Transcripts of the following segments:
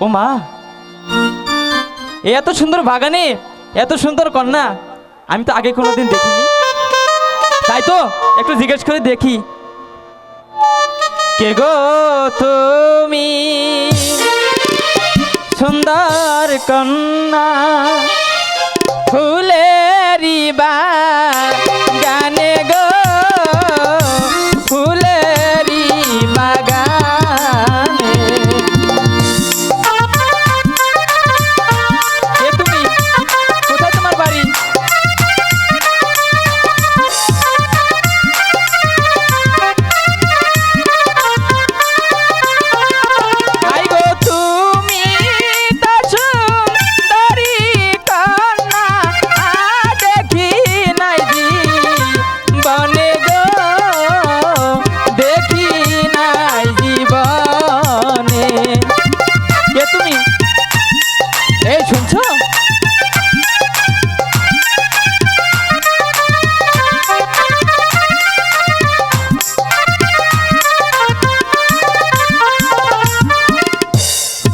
ও মা এত সুন্দর বাগানে, এত সুন্দর কন্যা, আমি তো আগে কোনো দিন দেখিনি। তাই তো, একটু জিজ্ঞেস করে দেখি। কে গো তুমি? সুন্দর কন্যা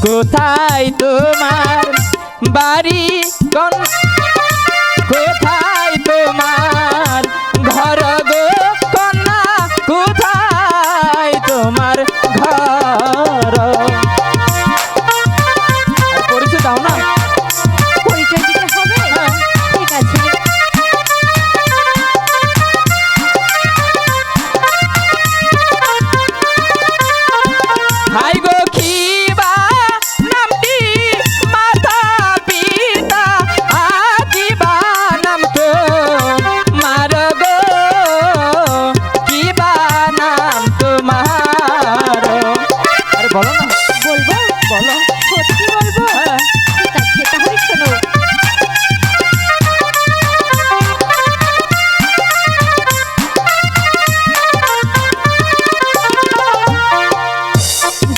কোথায় তোমার বাড়ি? কোন কোথায় তোমার ঘর গো? কন্যা কোথায় তোমার ঘর?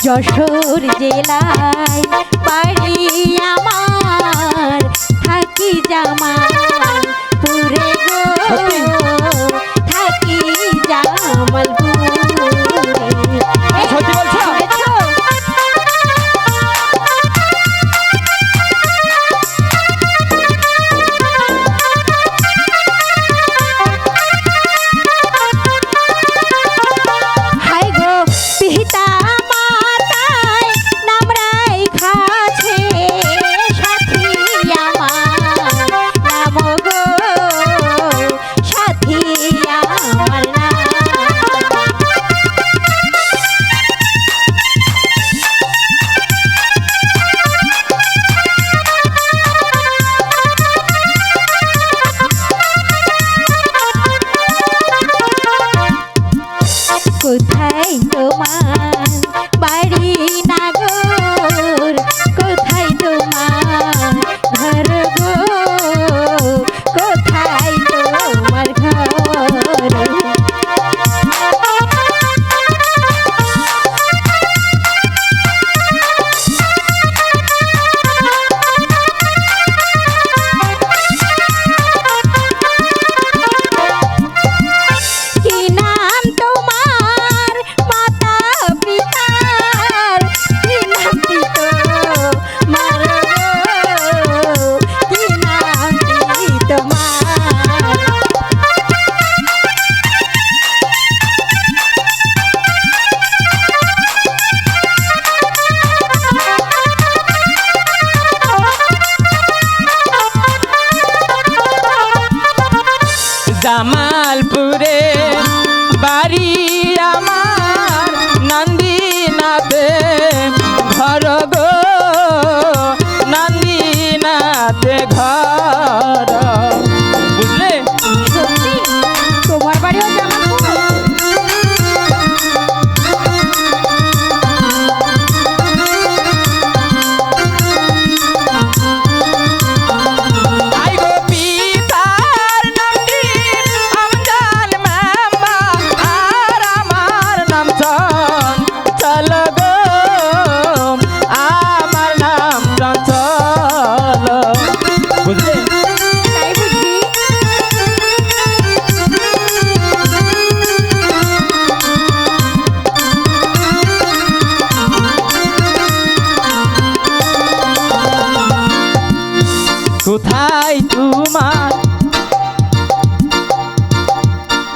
যশোর জেলায় বাড়ি আমার থাকি জামাল পুরে গো থাকি জামাল saber.